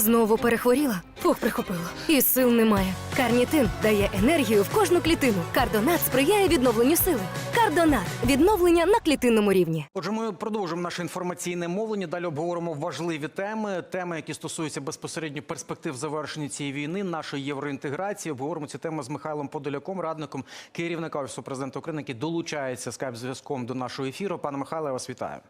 Знову перехворіла, пух прихопило. І сил немає. Карнітин дає енергію в кожну клітину. Кардонат сприяє відновленню сили. Кардонат відновлення на клітинному рівні. Отже, ми продовжимо наше інформаційне мовлення. Далі обговоримо важливі теми, теми, які стосуються безпосередньо перспектив завершення цієї війни, нашої євроінтеграції. Обговоримо ці теми з Михайлом Подоляком, радником керівника офісу президента України, який долучається скайп зв'язком до нашого ефіру. Пане Михайле, я вас вітаю.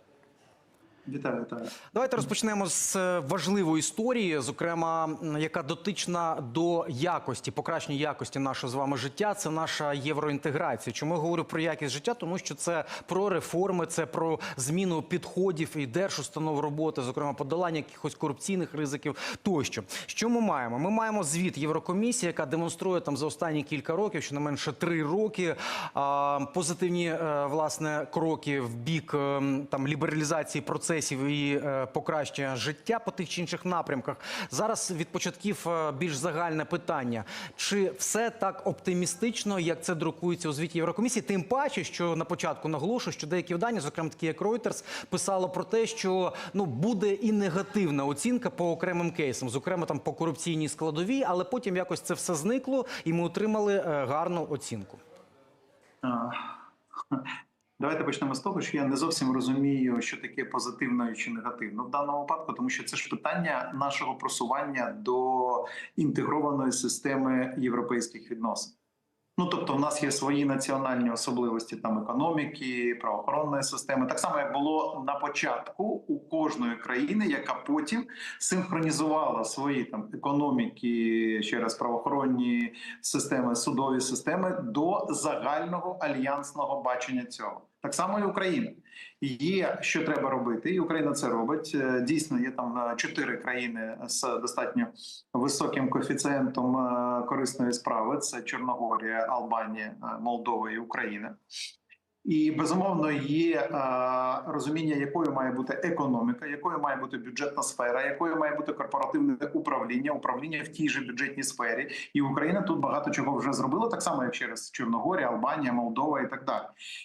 Вітаю, вітаю. Давайте розпочнемо з е, важливої історії, зокрема, яка дотична до якості, покращення якості нашого з вами життя. Це наша євроінтеграція. Чому я говорю про якість життя? Тому що це про реформи, це про зміну підходів і держустанов роботи, зокрема подолання якихось корупційних ризиків. Тощо, що ми маємо? Ми маємо звіт Єврокомісії, яка демонструє там за останні кілька років, що не менше три роки, позитивні е, власне кроки в бік е, там лібералізації процесів і е, покращення життя по тих чи інших напрямках. Зараз від початків е, більш загальне питання: чи все так оптимістично, як це друкується у звіті Єврокомісії? Тим паче, що на початку наголошую, що деякі видання, зокрема такі як Reuters, писало про те, що ну буде і негативна оцінка по окремим кейсам, зокрема там по корупційній складовій, але потім якось це все зникло, і ми отримали е, гарну оцінку. Давайте почнемо з того, що я не зовсім розумію, що таке позитивно чи негативно в даному випадку, тому що це ж питання нашого просування до інтегрованої системи європейських відносин. Ну тобто, в нас є свої національні особливості там економіки, правоохоронної системи, так само як було на початку у кожної країни, яка потім синхронізувала свої там економіки, ще раз правоохоронні системи, судові системи до загального альянсного бачення цього. Так само і Україна. Є що треба робити, і Україна це робить. Е, Дійсно, є там е, чотири країни з достатньо високим коефіцієнтом е, корисної справи: це Чорногорія, Албанія, Молдова і Україна. І безумовно є розуміння, якою має бути економіка, якою має бути бюджетна сфера, якою має бути корпоративне управління, управління в тій же бюджетній сфері. І Україна тут багато чого вже зробила, так само як через Чорногорія, Албанія, Молдова і так далі.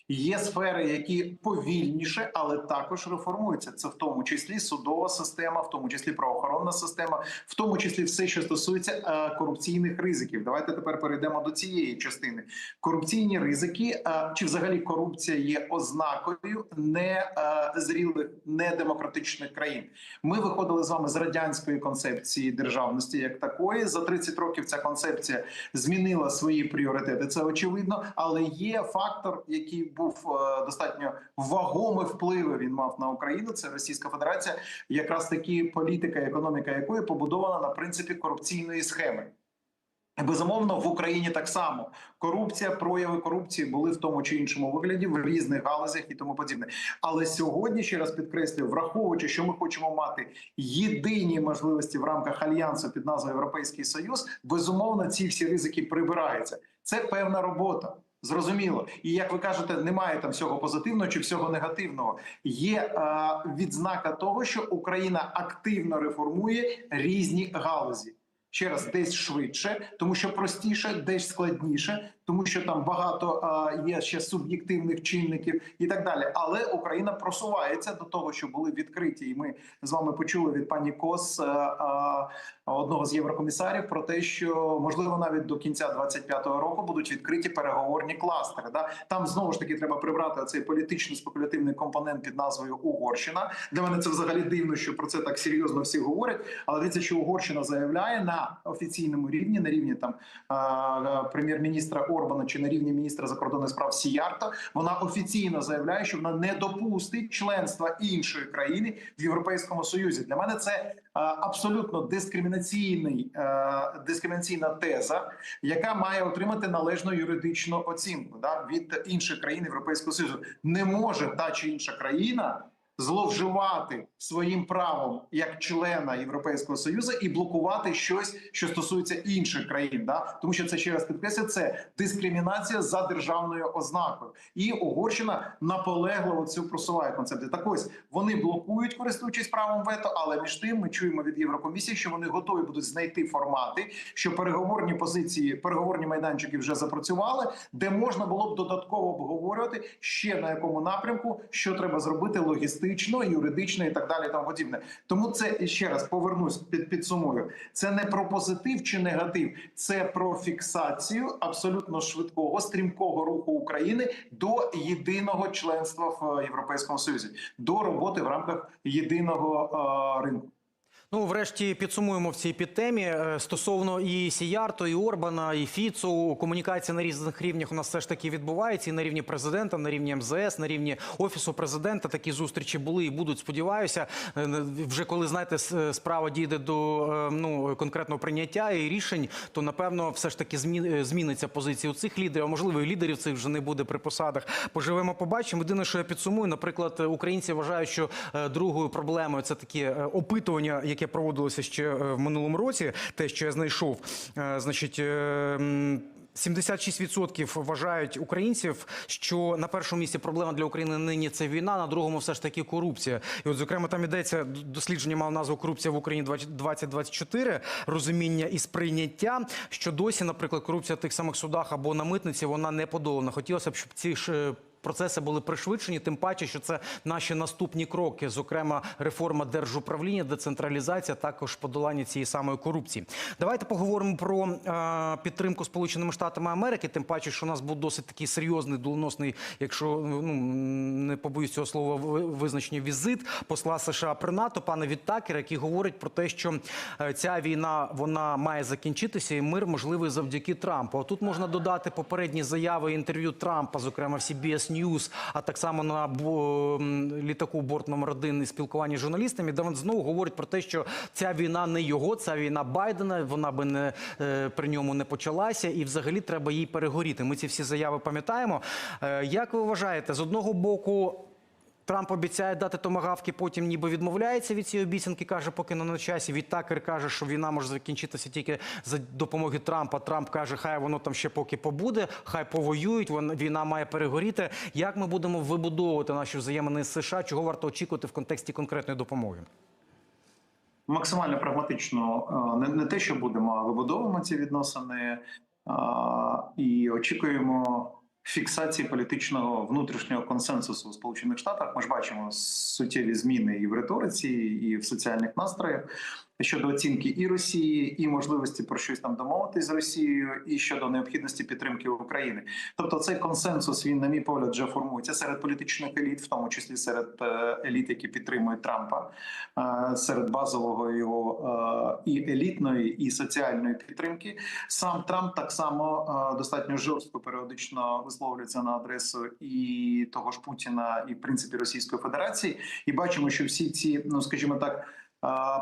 Є сфери, які повільніше, але також реформуються. Це в тому числі судова система, в тому числі правоохоронна система, в тому числі все, що стосується корупційних ризиків. Давайте тепер перейдемо до цієї частини. Корупційні ризики чи взагалі корупція є ознакою незрілих, недемократичних країн. Ми виходили з вами з радянської концепції державності як такої. За 30 років ця концепція змінила свої пріоритети. Це очевидно, але є фактор, який був е, достатньо вагомий впливи. Він мав на Україну. Це Російська Федерація, якраз таки політика, економіка якої побудована на принципі корупційної схеми. Безумовно, в Україні так само корупція, прояви корупції були в тому чи іншому вигляді в різних галузях і тому подібне. Але сьогодні ще раз підкреслюю, враховуючи, що ми хочемо мати єдині можливості в рамках альянсу під назвою Європейський Союз, безумовно, ці всі ризики прибираються. Це певна робота. Зрозуміло, і як ви кажете, немає там всього позитивного чи всього негативного. Є е, відзнака того, що Україна активно реформує різні галузі. Ще раз десь швидше, тому що простіше, десь складніше, тому що там багато є ще суб'єктивних чинників і так далі. Але Україна просувається до того, що були відкриті, і ми з вами почули від пані Кос а, а, одного з єврокомісарів про те, що можливо навіть до кінця 25-го року будуть відкриті переговорні кластери. Да там знову ж таки треба прибрати цей політично спекулятивний компонент під назвою Угорщина. Для мене це взагалі дивно, що про це так серйозно всі говорять. Але дивіться, що Угорщина заявляє на офіційному рівні, на рівні там а, прем'єр-міністра Орбана чи на рівні міністра закордонних справ Сіярта. Вона офіційно заявляє, що вона не допустить членства іншої країни в Європейському Союзі. Для мене це а, абсолютно дискримінаційний а, дискримінаційна теза, яка має отримати належну юридичну оцінку да, від інших країн Європейського Союзу. Не може та чи інша країна зловживати своїм правом як члена Європейського союзу і блокувати щось, що стосується інших країн, да тому що це ще раз підкреслю, це дискримінація за державною ознакою, і Угорщина наполегливо цю просуває концепцію. Так ось вони блокують, користуючись правом вето, але між тим ми чуємо від Єврокомісії, що вони готові будуть знайти формати, що переговорні позиції, переговорні майданчики вже запрацювали, де можна було б додатково обговорювати ще на якому напрямку, що треба зробити логістично логістично, юридично і так далі. Там подібне. Тому це ще раз повернусь під підсумую. Це не про позитив чи негатив, це про фіксацію абсолютно швидкого стрімкого руху України до єдиного членства в е, Європейському Союзі, до роботи в рамках єдиного е, ринку. Ну, врешті підсумуємо в цій підтемі Е, стосовно і Сіярто, і Орбана, і Фіцу. Комунікація на різних рівнях у нас все ж таки відбувається і на рівні президента, на рівні МЗС, на рівні офісу президента. Такі зустрічі були і будуть. Сподіваюся, Е, вже коли знаєте, справа дійде до е, ну конкретного прийняття і рішень, то напевно все ж таки змі- е, зміниться позиція у цих лідерів. А можливо, і лідерів цих вже не буде при посадах. Поживемо, побачимо. Єдине, що я підсумую, наприклад, українці вважають, що е, другою проблемою це такі е, опитування, яке проводилося ще е, в минулому році. Те, що я знайшов, Е, значить. е, м, 76% вважають українців, що на першому місці проблема для України нині це війна, на другому все ж таки корупція. І от, зокрема, там йдеться дослідження мав назву Корупція в Україні 2024, розуміння і сприйняття. Що досі, наприклад, корупція в тих самих судах або на митниці вона не подолана. Хотілося б, щоб ці ж. Процеси були пришвидшені, тим паче, що це наші наступні кроки, зокрема реформа держуправління, децентралізація, також подолання цієї самої корупції. Давайте поговоримо про е, підтримку Сполученими Штатами Америки. Тим паче, що у нас був досить такий серйозний, доленосний, якщо ну не побоюсь цього слова, визначення візит посла США при НАТО, пана Віттакера, який говорить про те, що е, ця війна вона має закінчитися, і мир можливий завдяки Трампу. А тут можна додати попередні заяви інтерв'ю Трампа, зокрема в CBS News, а так само на літаку борт номер один і спілкуванні з журналістами, де він знову говорить про те, що ця війна не його, ця війна Байдена. Вона би не е, при ньому не почалася, і взагалі треба їй перегоріти. Ми ці всі заяви пам'ятаємо. Е, як ви вважаєте, з одного боку? Трамп обіцяє дати томагавки, потім ніби відмовляється від цієї обіцянки, каже, поки не на часі. Відтакер каже, що війна може закінчитися тільки за допомоги Трампа. Трамп каже, хай воно там ще поки побуде, хай повоюють. Війна має перегоріти. Як ми будемо вибудовувати наші взаємини з США? Чого варто очікувати в контексті конкретної допомоги? максимально прагматично е, не, не те, що будемо, а вибудовуємо ці відносини е, і очікуємо фіксації політичного внутрішнього консенсусу у Сполучених Штатах. Ми ж бачимо суттєві зміни і в риториці, і в соціальних настроях щодо оцінки і Росії, і можливості про щось там домовитись з Росією, і щодо необхідності підтримки України. Тобто, цей консенсус він, на мій погляд, вже формується серед політичних еліт, в тому числі серед е, еліт, які підтримують Трампа, е, серед базового його е, і елітної, і соціальної підтримки. Сам Трамп так само достатньо жорстко періодично висловлюється на адресу і того ж Путіна, і в принципі Російської Федерації. І бачимо, що всі ці, ну скажімо так.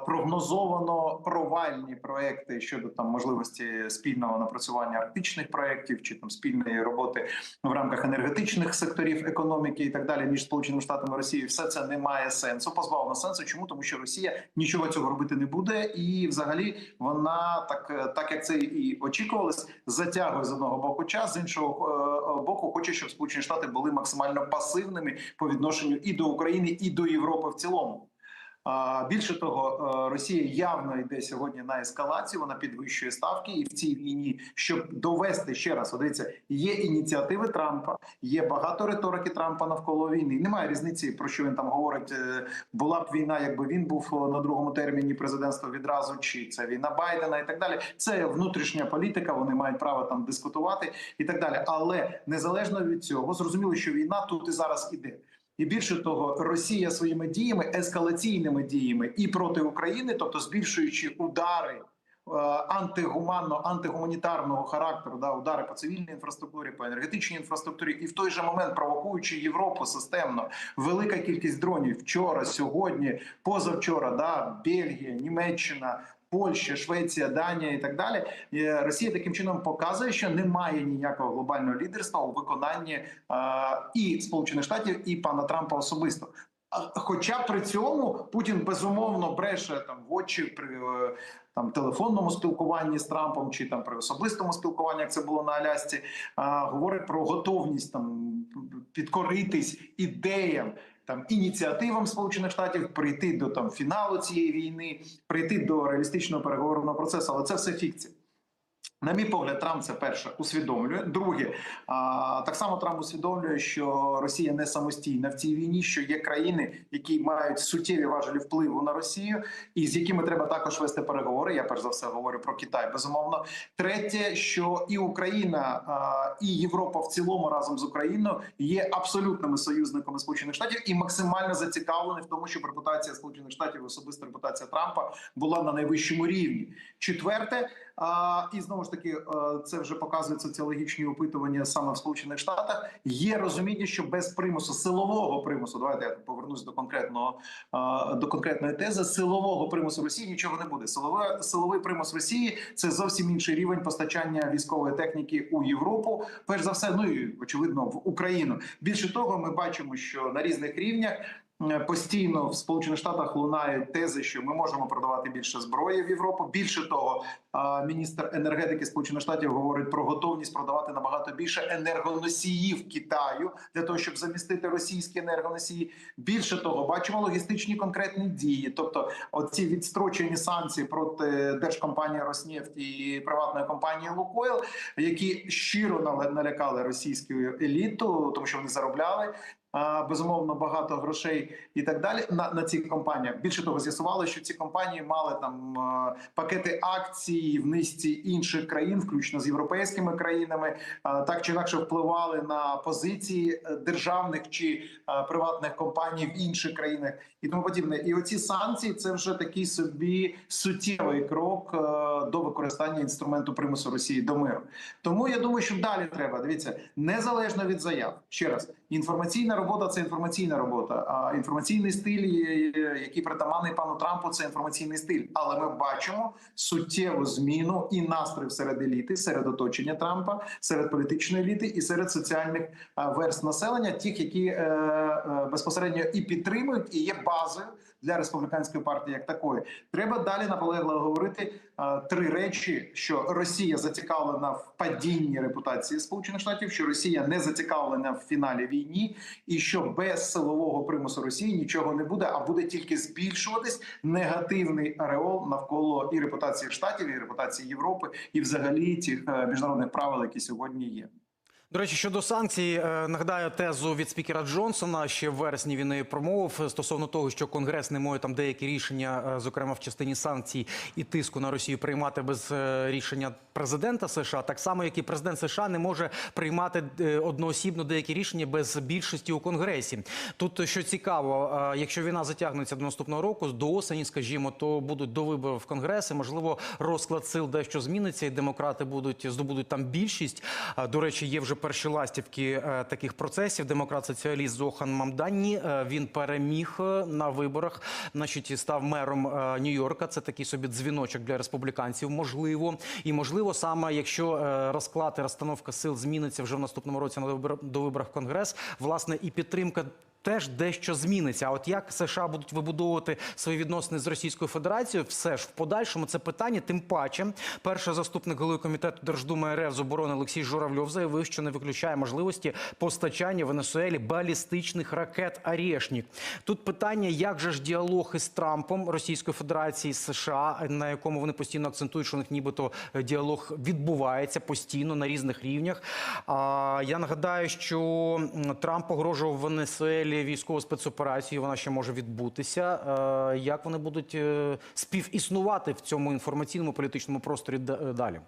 Прогнозовано провальні проекти щодо там можливості спільного напрацювання арктичних проєктів чи там спільної роботи в рамках енергетичних секторів економіки і так далі між Сполученими Штатами Росією, все це не має сенсу. Позбавлено сенсу. Чому тому, що Росія нічого цього робити не буде, і взагалі вона так, так як це і очікувалось, затягує з одного боку час, з іншого е, боку, хоче, щоб Сполучені Штати були максимально пасивними по відношенню і до України, і до Європи в цілому. Більше того, е, Росія явно йде сьогодні на ескалацію. Вона підвищує ставки, і в цій війні, щоб довести ще раз, дивіться, є ініціативи Трампа, є багато риторики Трампа навколо війни. Немає різниці про що він там говорить. е, Була б війна, якби він був е, на другому терміні президентства відразу, чи це війна Байдена і так далі. Це внутрішня політика. Вони мають право там дискутувати і так далі. Але незалежно від цього, зрозуміло, що війна тут і зараз іде. І більше того, Росія своїми діями, ескалаційними діями і проти України, тобто збільшуючи удари е, антигуманно, антигуманітарного характеру, да, удари по цивільній інфраструктурі, по енергетичній інфраструктурі, і в той же момент провокуючи Європу системно, велика кількість дронів вчора, сьогодні, позавчора, да, Бельгія, Німеччина. Польща, Швеція, Данія і так далі. Росія таким чином показує, що немає ніякого глобального лідерства у виконанні і Сполучених Штатів, і пана Трампа особисто. Хоча при цьому Путін безумовно бреше там в очі при е, там телефонному спілкуванні з Трампом чи там при особистому спілкуванні, як це було на Алясці, а, говорить про готовність там підкоритись ідеям. Там ініціативам Сполучених Штатів прийти до там фіналу цієї війни, прийти до реалістичного переговорного процесу, але це все фікція. На мій погляд, Трамп це перше усвідомлює. Друге, так само Трамп усвідомлює, що Росія не самостійна в цій війні, що є країни, які мають суттєві важелі впливу на Росію, і з якими треба також вести переговори. Я перш за все говорю про Китай. Безумовно, третє, що і Україна, і Європа в цілому разом з Україною є абсолютними союзниками Сполучених Штатів і максимально зацікавлені в тому, щоб репутація Сполучених Штатів, особиста репутація Трампа, була на найвищому рівні. Четверте. І знову ж таки, е, це вже показують соціологічні опитування саме в Сполучених Штатах. Є розуміння, що без примусу, силового примусу, давайте я повернусь до конкретного е, до конкретної тези. Силового примусу Росії нічого не буде. Силове силовий примус Росії це зовсім інший рівень постачання військової техніки у Європу. Перш за все, ну і очевидно в Україну. Більше того, ми бачимо, що на різних рівнях. Е, Постійно в Сполучених Штатах лунають тези, що ми можемо продавати більше зброї в Європу. Більше того, міністр енергетики Сполучених Штатів говорить про готовність продавати набагато більше енергоносіїв Китаю для того, щоб замістити російські енергоносії. Більше того, бачимо логістичні конкретні дії, тобто оці відстрочені санкції проти держкомпанії Роснефть і приватної компанії Лукойл, які щиро налякали російську еліту, тому що вони заробляли. Безумовно, багато грошей і так далі на, на цих компаніях. Більше того, з'ясували, що ці компанії мали там е, пакети акцій в низці інших країн, включно з європейськими країнами, е, так чи інакше впливали на позиції е, державних чи приватних компаній в інших країнах і тому подібне. І оці санкції це вже такий собі суттєвий крок до використання інструменту примусу Росії до миру. Тому я думаю, що далі треба дивіться незалежно від заяв. Ще раз інформаційна робота це інформаційна робота. А інформаційний стиль, який притаманний пану Трампу, це інформаційний стиль. Але ми бачимо суттєву зміну і настрій серед еліти, серед оточення Трампа, серед політичної еліти і серед соціальних верст населення, тих, які е, е, безпосередньо і підтримують, і є базою для республіканської партії, як такої. Треба далі наполегливо говорити е, три речі: що Росія зацікавлена в падінні репутації Сполучених Штатів, що Росія не зацікавлена в фіналі війні, і що без силового примусу Росії нічого не буде, а буде тільки збільшуватись негативний ареол навколо і репутації штатів, і репутації Європи, і взагалі цих е, міжнародних правил, які сьогодні є. До речі, щодо санкцій, е, нагадаю тезу від спікера Джонсона. Ще в вересні він і промовив стосовно того, що Конгрес не може там деякі рішення, е, зокрема в частині санкцій і тиску на Росію, приймати без е, рішення президента США. Так само, як і президент США не може приймати одноосібно деякі рішення без більшості у Конгресі. Тут що цікаво, якщо війна затягнеться до наступного року, до осені, скажімо, то будуть до виборів в Конгрес, і, можливо, розклад сил дещо зміниться, і демократи будуть здобудуть там більшість. До речі, є вже перші ластівки е, таких процесів. Демократ-соціаліст Зохан Мамдані е, він переміг е, на виборах. Значить, і став мером Нью-Йорка. Це такий собі дзвіночок для республіканців. Можливо, і можливо, саме якщо розклад і розстановка сил зміниться вже в наступному році на до виборах Конгрес, власне, і підтримка. Теж дещо зміниться. А от як США будуть вибудовувати свої відносини з Російською Федерацією, все ж в подальшому це питання. Тим паче, перший заступник голови комітету Держдуми РФ з оборони Олексій Журавльов заявив, що не виключає можливості постачання Венесуелі балістичних ракет «Арєшнік». Тут питання, як же ж діалог із Трампом Російської Федерації США, на якому вони постійно акцентують, що у них нібито е, діалог відбувається постійно на різних рівнях. А я нагадаю, що Трамп погрожував Венесуелі військову спецоперацію. Вона ще може відбутися. Е, Як вони будуть е, співіснувати в цьому інформаційному політичному просторі далі?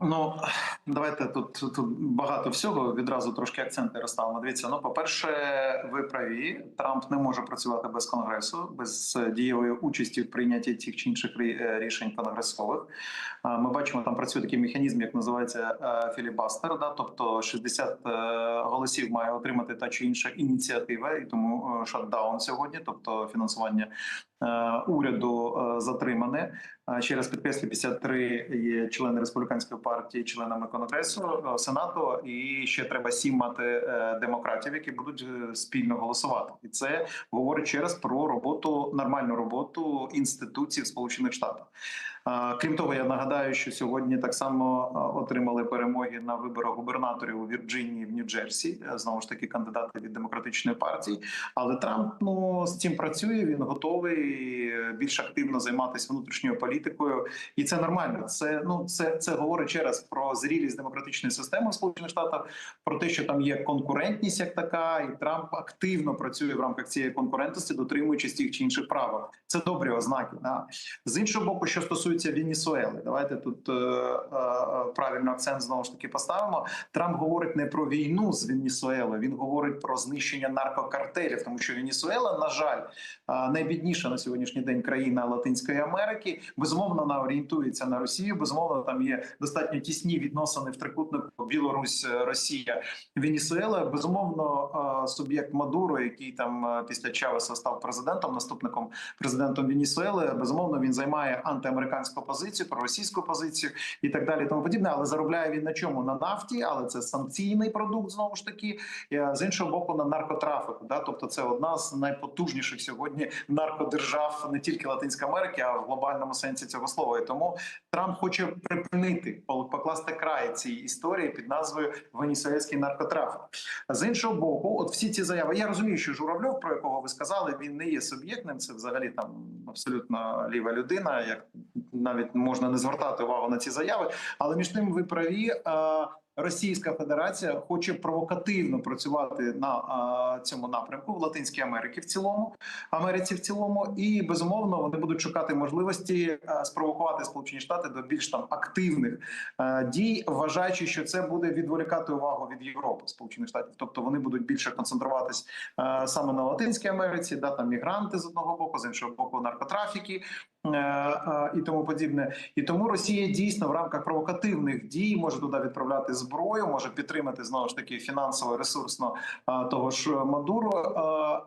Ну давайте тут, тут багато всього. Відразу трошки акценти розставимо. Дивіться, ну по-перше, ви праві. Трамп не може працювати без конгресу, без е, дієвої участі в прийнятті тих чи інших е, рішень конгресових. Ми бачимо, там працює такий механізм, як називається е, філібастер. Да? Тобто 60 е, голосів має отримати та чи інша ініціатива, і тому шатдаун сьогодні, тобто фінансування уряду е, затримане. А Ще раз підкреслю, 53 є члени республіканської партії, членами конгресу е, сенату, і ще треба сім мати е, демократів, які будуть е, спільно голосувати. І це говорить ще раз про роботу, нормальну роботу інституцій в Сполучених Штатах. Крім того, я нагадаю, що сьогодні так само отримали перемоги на виборах губернаторів у Вірджинії в Нью-Джерсі. Е, Знову ж таки, кандидати від демократичної партії. Але Трамп ну з цим працює. Він готовий е, більш активно займатися внутрішньою політикою, і це нормально. Це ну це, це говорить ще раз про зрілість демократичної системи в Сполучених Штатах, про те, що там є конкурентність як така, і Трамп активно працює в рамках цієї конкурентності, дотримуючись тих чи інших правил. Це добрі ознаки. Да. З іншого боку, що стосується Венесуели, давайте тут е, е, правильно акцент знову ж таки поставимо. Трамп говорить не про війну з Венесуелою, він говорить про знищення наркокартелів, тому що Венесуела, на жаль, е, найбідніша на сьогоднішній день країна Латинської Америки. Безумовно, вона орієнтується на Росію. Безумовно, там є достатньо тісні відносини в трикутнику Білорусь, е, Росія, Венесуела. Безумовно, е, суб'єкт Мадуро, який там е, після Чавеса став президентом, наступником президентом Венесуели. Безумовно, він займає антиамериканську позицію, проросійську позицію і так далі. Тому подібне, але заробляє він на чому? На нафті, але це санкційний продукт знову ж таки. Е, З іншого боку, на наркотрафіку. Да? Тобто, це одна з найпотужніших сьогодні наркодержав не тільки Латинської Америки, а в глобальному сенсі цього слова. І тому Трамп хоче припинити покласти край цій історії під назвою Венесуельський наркотрафік. З іншого боку, от всі ці заяви. Я розумію, що Журавльов, про якого ви сказали, він не є суб'єктним. Це взагалі там абсолютно ліва людина. Як навіть можна не звертати увагу на ці заяви, але між тим ви праві. е, Російська Федерація хоче провокативно працювати на а, цьому напрямку в Латинській Америці в цілому, Америці в цілому, і безумовно вони будуть шукати можливості а, спровокувати Сполучені Штати до більш там активних а, дій, вважаючи, що це буде відволікати увагу від Європи, Сполучених Штатів. Тобто вони будуть більше концентруватись а, саме на Латинській Америці, да там мігранти з одного боку, з іншого боку, наркотрафіки е, е, і тому подібне. І тому Росія дійсно в рамках провокативних дій може туди відправляти зброю, може підтримати знову ж таки фінансово, ресурсно е, того ж Мадуро,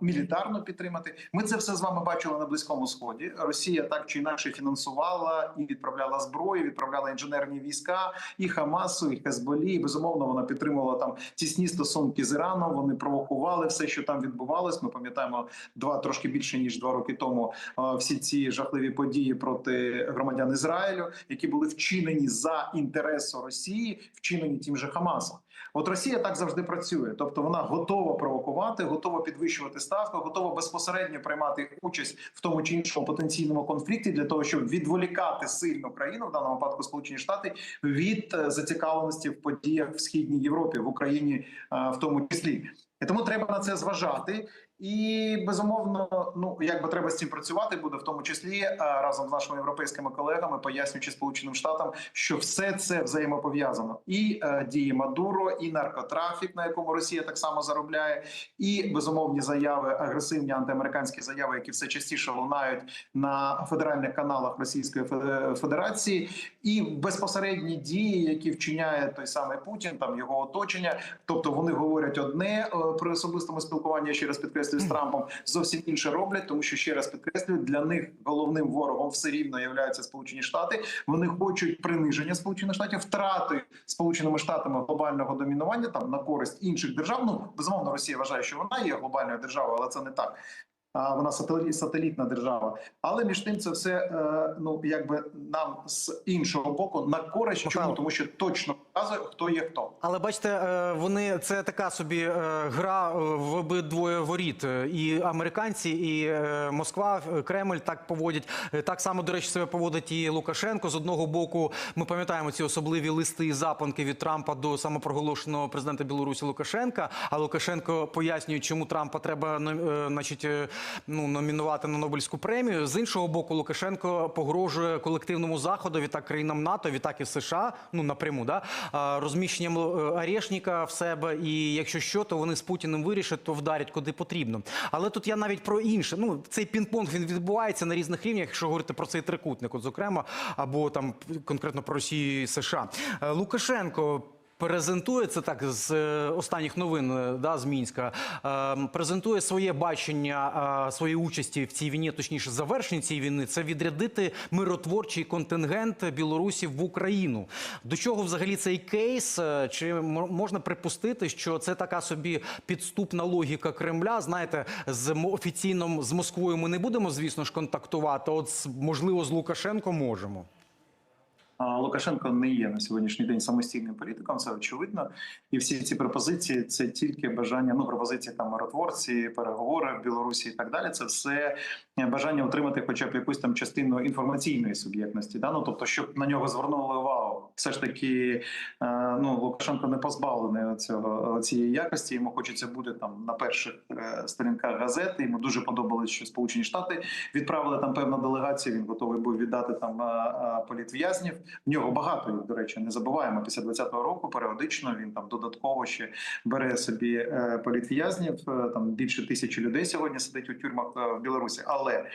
е, мілітарно підтримати. Ми це все з вами бачили на близькому сході. Росія так чи інакше фінансувала і відправляла зброю, відправляла інженерні війська і Хамасу, і Хезболі. І безумовно вона підтримувала там тісні стосунки з Іраном. Вони провокували все, що там відбувалось. Ми пам'ятаємо два трошки більше ніж два роки тому. е, Всі ці жахливі події проти громадян Ізраїлю, які були вчинені за інтересу Росії, вчинені тим же Хамасом. От Росія так завжди працює, тобто вона готова провокувати, готова підвищувати ставку, готова безпосередньо приймати участь в тому чи іншому потенційному конфлікті для того, щоб відволікати сильну країну, в даному випадку Сполучені Штати, від е, зацікавленості в подіях в східній Європі, в Україні, е, в тому числі. І тому треба на це зважати. І безумовно, ну якби треба з цим працювати буде, в тому числі е, разом з нашими європейськими колегами, пояснюючи Сполученим Штатам, що все це взаємопов'язано, і е, дії Мадуро, і наркотрафік, на якому Росія так само заробляє, і безумовні заяви, агресивні антиамериканські заяви, які все частіше лунають на федеральних каналах Російської Фе- Федерації, і безпосередні дії, які вчиняє той самий Путін, там його оточення. Тобто вони говорять одне е, при особистому спілкуванні, я ще раз підкреслюю з Трампом, зовсім інше роблять, тому що ще раз підкреслюю, для них головним ворогом все рівно являються Сполучені Штати. Вони хочуть приниження Сполучених Штатів, втрати Сполученими Штатами глобального домінування там на користь інших держав. Ну безумовно, Росія вважає, що вона є глобальною державою, але це не так. Вона сателі- сателітна держава. Але між тим це все е, ну якби нам з іншого боку на користь. Чому тому, що точно показує, хто є хто. Але бачите, е, вони це така собі е, гра в обидвоє воріт. І американці, і Москва, Кремль так поводять. Так само, до речі, себе поводить і Лукашенко. З одного боку, ми пам'ятаємо ці особливі листи і запанки від Трампа до самопроголошеного президента Білорусі Лукашенка. А Лукашенко пояснює, чому Трампа треба ну, значить, ну, номінувати на Нобелівську премію. З іншого боку, Лукашенко погрожує колективному заходу, відтак країнам НАТО, відтак і США, ну напряму, да, розміщенням е, арешника в себе. І якщо що, то вони з Путіним вирішать, то вдарять куди потрібно. Але тут я навіть про інше. Ну, цей пінг-понг він відбувається на різних рівнях, якщо говорити про цей трикутник, от зокрема, або там конкретно про Росію і США. Е, Лукашенко. Презентує це так з е, останніх новин е, да, з Мінська. Е, презентує своє бачення своєї участі в цій війні, точніше завершення цієї війни. Це відрядити миротворчий контингент білорусів в Україну. До чого взагалі цей кейс? Чи можна припустити, що це така собі підступна логіка Кремля? Знаєте, з офіційним з Москвою ми не будемо, звісно ж, контактувати. От можливо, з Лукашенко можемо. Лукашенко не є на сьогоднішній день самостійним політиком, це очевидно. І всі ці пропозиції це тільки бажання, ну пропозиції там миротворці, переговори в Білорусі і так далі. Це все бажання отримати, хоча б якусь там частину інформаційної суб'єктності. Да? Ну, тобто, щоб на нього звернули увагу, все ж таки е, ну Лукашенко не позбавлений цього цієї якості. Йому хочеться бути там на перших е, сторінках газети. Йому дуже подобалось, що Сполучені Штати відправили там певну делегацію. Він готовий був віддати там е, політв'язнів. В нього багато їх, до речі, не забуваємо. Після 20-го року періодично він там додатково ще бере собі е, політв'язнів. Е, Там більше тисячі людей сьогодні сидить у тюрмах е, в Білорусі. Але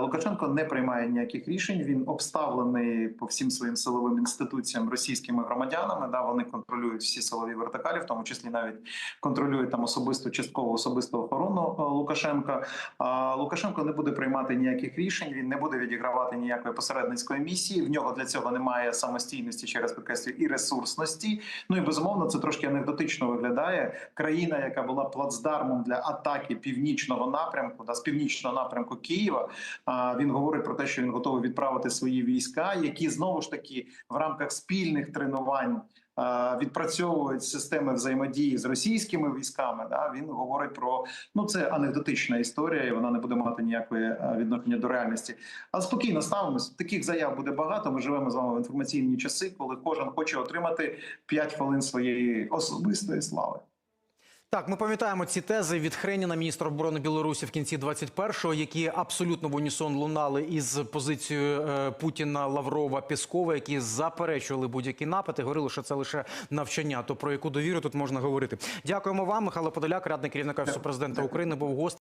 Лукашенко не приймає ніяких рішень. Він обставлений по всім своїм силовим інституціям російськими громадянами. Да, вони контролюють всі силові вертикалі, в тому числі навіть контролюють там особисту частково особисту охорону Лукашенка. А Лукашенко не буде приймати ніяких рішень. Він не буде відігравати ніякої посередницької місії. В нього для цього немає самостійності, через підкреслюю, і ресурсності. Ну і безумовно, це трошки анекдотично виглядає. Країна, яка була плацдармом для атаки північного напрямку, да, з північного напрямку Києва. Він говорить про те, що він готовий відправити свої війська, які знову ж таки в рамках спільних тренувань. Е, Відпрацьовують системи взаємодії з російськими військами. Да він говорить про ну це анекдотична історія, і вона не буде мати ніякої е, відношення до реальності. Але спокійно ставимось. Таких заяв буде багато. Ми живемо з вами в інформаційні часи, коли кожен хоче отримати 5 хвилин своєї особистої слави. Так, ми пам'ятаємо ці тези від Хреніна, міністра оборони Білорусі в кінці 21-го, які абсолютно в унісон лунали із позицією е, Путіна, Лаврова, Піскова, які заперечували будь-які напади. Говорили, що це лише навчання. То про яку довіру тут можна говорити? Дякуємо вам, Михайло Подоляк, радник керівника супрезидента України, був гость.